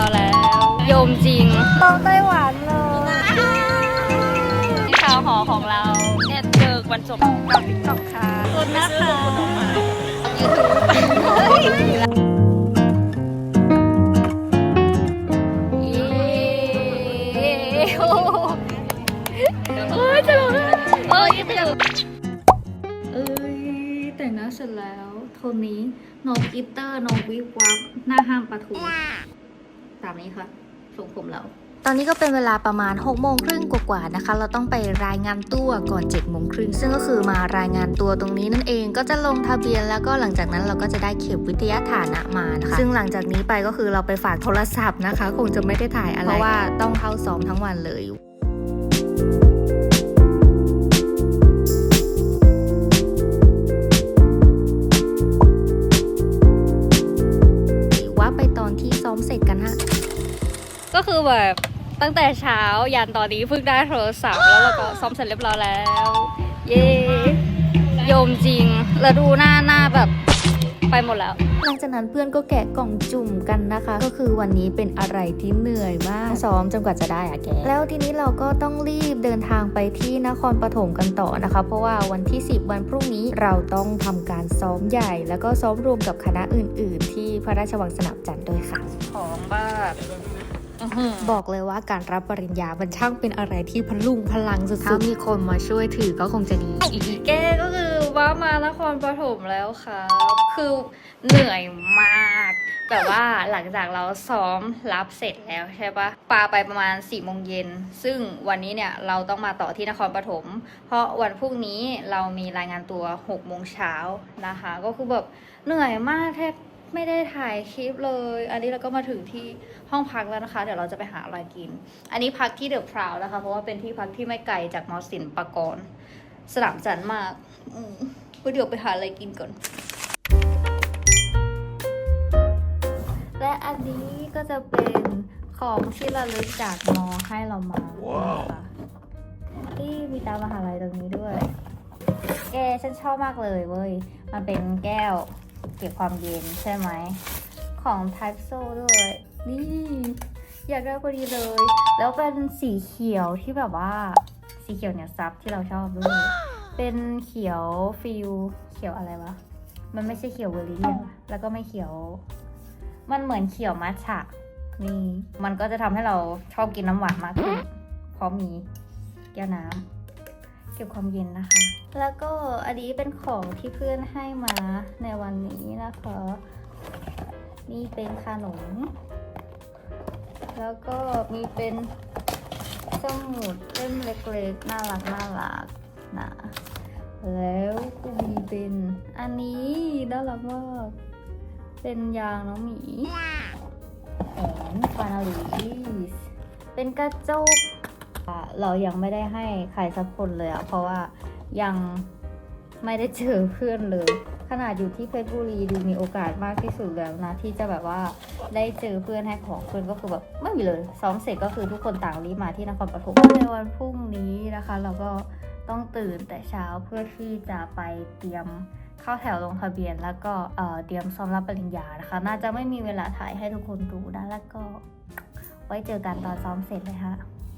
ร้อยแล้ว โยมจริงตองไต้หวันเลยที่ข่าวหอของเราเนี่ยเจอวันศุกร์กับติ๊กต็อกค่ะขอบคุณนะคะยูทูบเฮ้ยจะร้องไห้เฮ้ยจะร้องเอ้ยแต่งหน้าเสร็จแล้ว โทนนี้ โนกิตเตอร์ โนวิบวับ หน้าห้ามปะทู ตามนี้ค่ะทรงผมเรา ตอนนี้ก็เป็นเวลาประมาณ6กโมงครึ่งกว่าๆนะคะ เราต้องไปรายงานตัวก่อน7จ็ดโมงครึ่งซึ่งก็คือมารายงานตัวตรงนี้นั่นเองก็จะลงทะเบียนแล้วก็หลังจากนั้นเราก็จะได้เข็มวิทยาฐานะมานะคะ ซึ่งหลังจากนี้ไปก็คือเราไปฝากโทรศัพท์นะคะ คงจะไม่ได้ถ่ายอะไรเพราะว่าต้องเข้าซ้อมทั้งวันเลย ก็คือแบบตั้งแต่เช้ายันตอนนี้เพิ่งได้โทรศัพท์แล้วเราก็ซ้อมเสร็จเรียบร้อยแล้ว เย้โยมจริงแล้วดูหน้าหน้าแบบไปหมดแล้ว หลังจากนั้นเพื่อนก็แกะกล่องจุ่มกันนะคะ ก็คือวันนี้เป็นอะไรที่เหนื่อยมากซ้อมจนกว่าจะได้อะแก แล้วทีนี้เราก็ต้องรีบเดินทางไปที่นครปฐมกันต่อนะคะ เพราะว่าวันที่ 10 วันพรุ่งนี้เราต้องทำการซ้อมใหญ่ แล้วก็ซ้อมรวมกับคณะอื่น ๆ ที่พระราชวังสนามจันทร์ด้วยค่ะ ของบ้า บอกเลยว่าการรับปริญญามันช่างเป็นอะไรที่พลุงพลังสุดๆถ้ามีคนมาช่วยถือก็คงจะดีแกก็คือว่ามานครปฐมแล้วครับ คือเหนื่อยมากแต่ว่าหลังจากเราซ้อมรับเสร็จแล้วใช่ปะปาไปประมาณ4ี่โมงเย็น ซึ่งวันนี้เนี่ยเราต้องมาต่อที่นครปฐม เพราะวันพรุ่งนี้เรามีรายงานตัว6กโมงเช้านะคะ ก็คือแบบเหนื่อยมากแทบ ไม่ได้ถ่ายคลิปเลย อันนี้เราก็มาถึงที่ห้องพักแล้วนะคะ เดี๋ยวเราจะไปหาอะไรกิน อันนี้พักที่เดอะพราวนะคะ เพราะว่าเป็นที่พักที่ไม่ไกลจากมอสินปากรสนามจันทร์มากอืมก็เดี๋ยวไปหาอะไรกินก่อน และอันนี้ก็จะเป็นของที่ระลึกจากมอให้เรามานะคะที่มีตามมหาลัยตรงนี้ด้วย แกฉันชอบมากเลยเว้ย มันเป็นแก้ว เก็บความเย็นใช่ไหม ของ Type So ด้วย นี่ อยากได้พอดีเลย แล้วเป็นสีเขียวที่แบบว่า สีเขียวเนี่ยซับที่เราชอบด้วย เป็นเขียวฟิลเขียวอะไรวะ มันไม่ใช่เขียวเวอร์ลิเลียนแล้วก็ไม่เขียว มันเหมือนเขียวมัทฉะนี่ มันก็จะทำให้เราชอบกินน้ำหวานมากขึ้นเพราะมีแก้วน้ำ เก็บความเย็นนะคะ แล้วก็อันนี้เป็นของที่เพื่อนให้มาในวันนี้นะคะ นี่เป็นขนม แล้วก็มีเป็นสมุดเล่มเล็กๆ น่ารักน่ารักนะแล้วก็มีเป็นอันนี้น่ารักมากเป็นยางน้องหมีแอนฟานาลีสเป็นกระจก เรายังไม่ได้ให้ใครสักคนเลยอะเพราะว่ายังไม่ได้เจอเพื่อนเลย ขนาดอยู่ที่เพชรบุรีดูมีโอกาสมากที่สุดแล้วนะ ที่จะแบบว่าได้เจอเพื่อนให้ของเพื่อนก็คือแบบไม่มีเลยซ้อมเสร็จก็คือทุกคนต่างรีบมาที่นครปฐมในวันพรุ่งนี้นะคะ เราก็ต้องตื่นแต่เช้าเพื่อที่จะไปเตรียมเข้าแถวลงทะเบียน แล้วก็เตรียมซ้อมรับปริญญานะคะ น่าจะไม่มีเวลาถ่ายให้ทุกคนดูนะแล้วก็ไว้เจอกันตอนซ้อมเสร็จเลยฮะ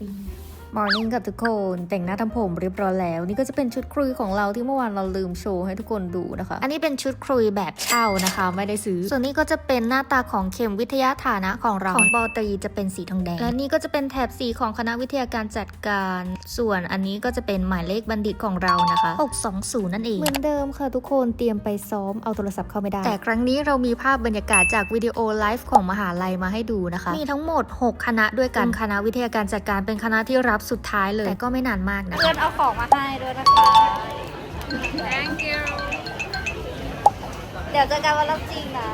嗯 มอร์นิ่งกับทุกคนแต่งหน้าทำผมเรียบร้อยแล้ว นี่ก็จะเป็นชุดครุยของเราที่เมื่อวานเราลืมโชว์ให้ทุกคนดูนะคะ อันนี้เป็นชุดครุยแบบเช่านะคะ ไม่ได้ซื้อ ส่วนนี้ก็จะเป็นหน้าตาของเข็มวิทยาฐานะของเราของปอตรีจะเป็นสีทองแดง และนี่ก็จะเป็นแถบสีของคณะวิทยาการจัดการ ส่วนอันนี้ก็จะเป็นหมายเลขบัณฑิตของเรานะคะ620 นั่นเองเหมือนเดิมค่ะทุกคนเตรียมไปซ้อมเอาโทรศัพท์เข้าไม่ได้ แต่ครั้งนี้เรามีภาพบรรยากาศจากวิดีโอไลฟ์ของมหาลัยมาให้ดูนะคะ มีทั้งหมด 6 คณะด้วยกันคณะวิทยาการจัดการเป็นคณะที่รับสุดท้ายเลย แต่ก็ไม่นานมากนะ เพื่อนเอาของมาให้ด้วยนะคะ thank you เดี๋ยวเจอกันวันรับจริงนะ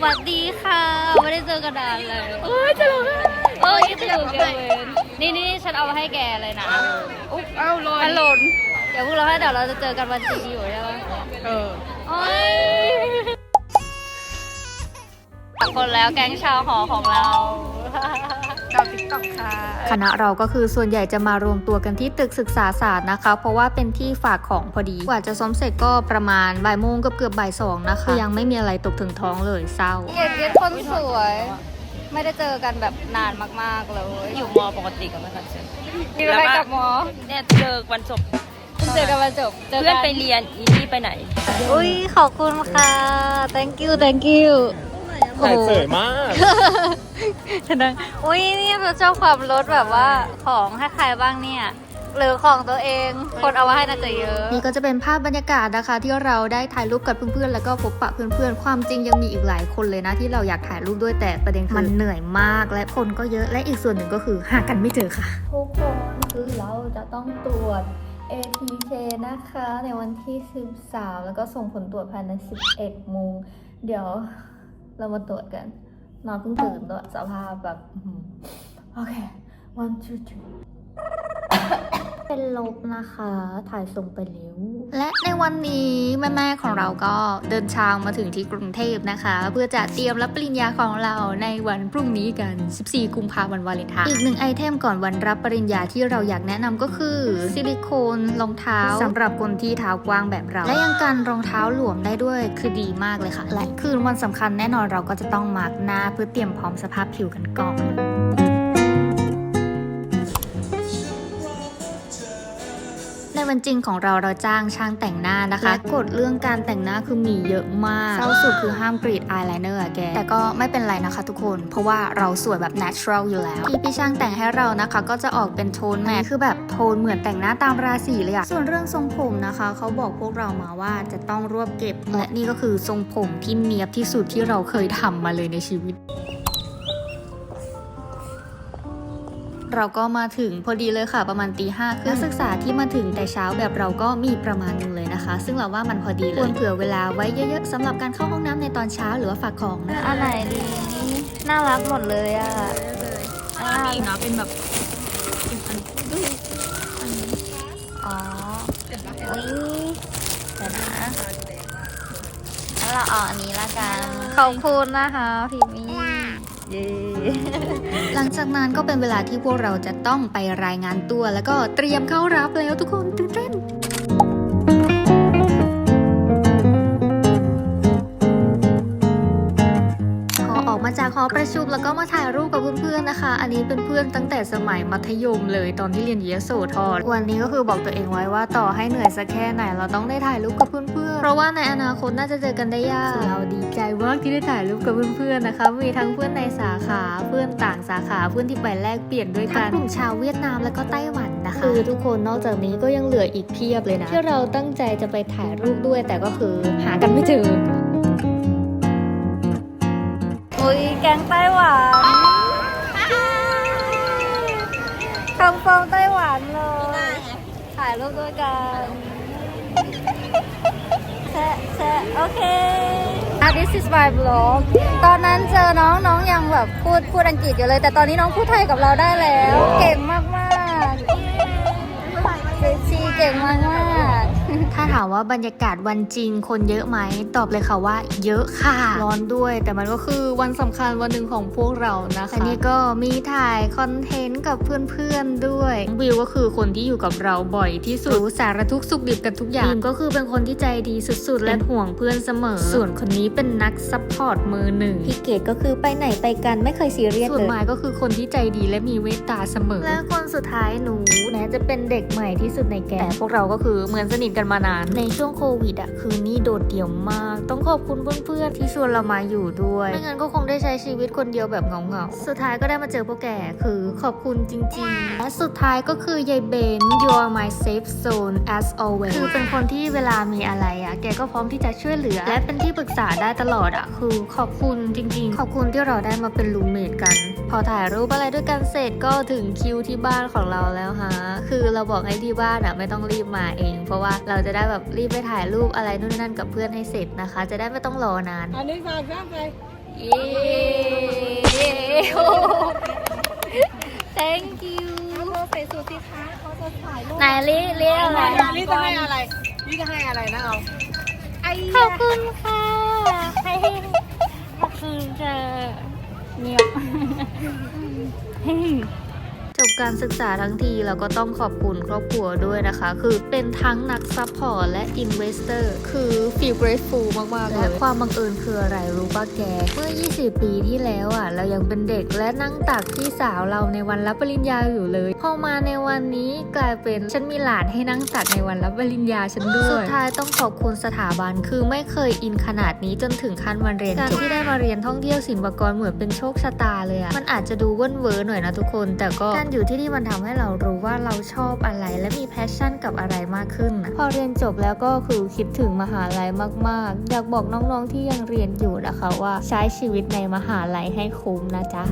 สวัสดีค่ะ ไม่ได้เจอกันนานเลยเอ้ยจะร้องไห้เอ้ยจะอยู่แกเวนนี่นี่ฉันเอามาให้แกเลยนะอุ๊บเอาหล่นหล่นเดี๋ยวพวกเราให้เดี๋ยวเราจะเจอกันวันจริงอยู่ใช่ไหมเออโอ้ยขอบคนแล้วแก๊งชาวหอของเรา กับติ๊กต็อกค่ะ คณะเราก็คือส่วนใหญ่จะมารวมตัวกันที่ตึกศึกษาศาสตร์นะคะ เพราะว่าเป็นที่ฝากของพอดีกว่าจะซ้อมเสร็จก็ประมาณบ่ายโมงกับเกือบบ่ายสองนะคะยังไม่มีอะไรตกถึงท้องเลยเศร้าเย็นเย็นคนสวยมไม่ได้เจอกันแบบนานมากๆเลยอยู่มอปกติกับมาทันเชิญมีอะไรกับหมอเนี่ยเจอวันจบเพิ่งเจอกันมาจบเจอเพื่อนกันไปเรียนอีนี่ไปไหน อุ้ยขอบคุณค่ะ thank you thank you ถ่ายเสยมากฉะนั้นอุ้ยนี่เราชอบความลดแบบว่าของให้ใครบ้างเนี่ย หรือของตัวเองคนเอามาให้น่าจะเยอะนี่ก็จะเป็นภาพบรรยากาศนะคะ ที่เราได้ถ่ายรูปกับเพื่อนๆ แล้วก็พบปะเพื่อนๆ ความจริงยังมีอีกหลายคนเลยนะ ที่เราอยากถ่ายรูปด้วยแต่ประเด็นคือมันเหนื่อยมากและคนก็เยอะและอีกส่วนหนึ่งก็คือหากันไม่เจอค่ะ ทุกคนคือเราจะต้องตรวจ ATK นะคะ ในวันที่ 13 แล้วก็ส่งผลตรวจภายใน 11โมงเดี๋ยว เรามาตรวจกัน นอนเพิ่งตื่นด้วยสภาพแบบ โอเค one two three เป็นลบนะคะ ถ่ายส่งไปแล้ว และในวันนี้แม่ๆของเราก็เดินทางมาถึงที่กรุงเทพนะคะ เพื่อจะเตรียมรับปริญญาของเราในวันพรุ่งนี้กัน 14 กุมภาพันธ์วาเลนไทน์อีกหนึ่งไอเทมก่อนวันรับปริญญาที่เราอยากแนะนำก็คือ ซิลิโคนรองเท้าสำหรับคนที่เท้ากว้างแบบเรา และยังกันรองเท้าหลวมได้ด้วยคือดีมากเลยค่ะ และคืนวันสำคัญแน่นอนเราก็จะต้องมาร์กหน้าเพื่อเตรียมพร้อมสภาพผิวกันก่อน วันจริงของเราเราจ้างช่างแต่งหน้านะคะและกฎเรื่องการแต่งหน้าคือมีเยอะมากเศร้าสุดคือห้ามกรีดอายไลเนอร์อะแกแต่ก็ไม่เป็นไรนะคะทุกคน เพราะว่าเราสวยแบบ natural อยู่แล้วที่พี่ช่างแต่งให้เรานะคะ ก็จะออกเป็นโทนแมทคือแบบโทนเหมือนแต่งหน้าตามราศีเลยอะส่วนเรื่องทรงผมนะคะ เขาบอกพวกเรามาว่าจะต้องรวบเก็บและนี่ก็คือทรงผมที่เนียบที่สุดที่เราเคยทำมาเลยในชีวิต เราก็มาถึงพอดีเลยค่ะประมาณตีห้านักศึกษาที่มาถึงแต่เช้าแบบเราก็มีประมาณหนึงเลยนะคะ ซึ่งเราว่ามันพอดีเลยควรเผื่อเวลาไว้เยอะๆสำหรับการเข้าห้องน้ำในตอนเช้าหรือว่าฝากของนะคะอันไหนดีน่ารักหมดเลยอะอ่าอีกนะเป็นแบบอ๋ออุ้ยเดี๋ยวนะงั้นเราเอาอันนี้ละกันขอบคุณนะคะพี่มี่ เย้หลังจากนั้นก็เป็นเวลาที่พวกเราจะต้องไปรายงานตัว แล้วก็เตรียมเข้ารับแล้วทุกคนตื่นเต้น จากหอประชุมแล้วก็มาถ่ายรูปกับเพื่อนๆนะคะ อันนี้เป็นเพื่อนตั้งแต่สมัยมัธยมเลยตอนที่เรียนเยโสธรวันนี้ก็คือบอกตัวเองไว้ว่าต่อให้เหนื่อยสักแค่ไหนเราต้องได้ถ่ายรูปกับเพื่อนๆเพราะว่าในอนาคตน่าจะเจอกันได้ยากส่วนเราดีใจมากที่ได้ถ่ายรูปกับเพื่อนๆนะคะ มีทั้งเพื่อนในสาขาเพื่อนต่างสาขาเพื่อนที่ไปแลกเปลี่ยนด้วยกันกลุ่มชาวเวียดนามแล้วก็ไต้หวันนะคะคือทุกคนนอกจากนี้ก็ยังเหลืออีกเพียบเลยนะที่เราตั้งใจจะไปถ่ายรูปด้วยแต่ก็คือหากันไม่เจออุ้ ยแกงไต้หวันคำฟองไต้หวันเลยถ่ายรูปด้วยกันแชะแชะโอเค อะ this is my vlog ตอนนั้นเจอน้องน้องยังแบบพูดพูดอังกฤษอยู่เลย แต่ตอนนี้น้องพูดไทยกับเราได้แล้ว เก่งมากมากๆเจชีเก่งมากมากๆ ถ้าถามว่าบรรยากาศวันจริงคนเยอะไหม ตอบเลยค่ะว่า เยอะค่ะ ร้อนด้วย แต่มันก็คือวันสำคัญวันหนึ่งของพวกเรานะคะอันนี้ก็มีถ่ายคอนเทนต์กับเพื่อนๆด้วย วิวก็คือคนที่อยู่กับเราบ่อยที่สุดรู้สารทุกข์สุขดิบกันทุกอย่างบีมก็คือเป็นคนที่ใจดีสุดๆ และห่วงเพื่อนเสมอ ส่วนคนนี้เป็นนักซัพพอร์ตมือหนึ่งพี่เกดก็คือไปไหนไปกันไม่เคยซีเรียสเลยส่วนไม้ก็คือคนที่ใจดีและมีเมตตาเสมอ และคนสุดท้ายหนูแม้จะเป็นเด็กใหม่ที่สุดในแก๊งแต่พวกเราก็คือเหมือนสนิทกันมานาน ในช่วงโควิดอะคือนี่โดดเดี่ยวมาก ต้องขอบคุณเพื่อนๆที่ชวนเรามาอยู่ด้วย ไม่งั้นก็คงได้ใช้ชีวิตคนเดียวแบบเหงาๆ สุดท้ายก็ได้มาเจอพวกแกคือขอบคุณจริงๆ และสุดท้ายก็คือยายเบน you are my safe zone as always คือเป็นคนที่เวลามีอะไรอะแกก็พร้อมที่จะช่วยเหลือ และเป็นที่ปรึกษาได้ตลอดอะคือขอบคุณจริงๆ ขอบคุณที่เราได้มาเป็นรูมเมทกัน พอถ่ายรูปอะไรด้วยกันเสร็จก็ถึงคิวที่บ้านของเราแล้วฮะ คือเราบอกให้ที่บ้านอะไม่ต้องรีบมาเอง เพราะว่าเราจะได้แบบรีบไปถ่ายรูปอะไรนู่นนนั่นกับเพื่อนให้เสร็จนะคะ จะได้ไม่ต้องรอนานอันนี้สามสามไปเย้ thank you เขาใส่สูทสีขาวเขาจะถ่ายรูปไหนลิลิอะไรลิจะให้อะไรลิจะให้อะไรนะเอาไอ้ขอบคุณค่ะขอบคุณค่ะเนี่ย จบการศึกษาทั้งทีเราก็ต้องขอบคุณครอบครัวด้วยนะคะ คือเป็นทั้งนักซัพพอร์ตและอินเวสเตอร์คือ feel grateful มากๆและความบังเอิญคืออะไรรู้ป่ะแก เมื่อ 20 ปีที่แล้วอะ เรายังเป็นเด็กและนั่งตักพี่สาวเราในวันรับปริญญาอยู่เลยพอมาในวันนี้กลายเป็นฉันมีหลานให้นั่งตักในวันรับปริญญาฉันด้วยสุดท้ายต้องขอบคุณสถาบันคือไม่เคยอินขนาดนี้จนถึงขั้นวันเรียนการที่ได้มาเรียนท่องเที่ยวศิลปากรเหมือนเป็นโชคชะตาเลยอะมันอาจจะดูเว่นเวอร์หน่อยนะทุกคน แต่ก็การอยู่ที่นี่มันทำให้เรารู้ว่าเราชอบอะไรและมีแพชชั่นกับอะไรมากขึ้นพอเรียนจบแล้วก็คือคิดถึงมหาลัยมาก ๆ อยากบอกน้องๆที่ยังเรียนอยู่นะคะว่าใช้ชีวิตในมหาลัยให้คุ้มนะจ๊ะ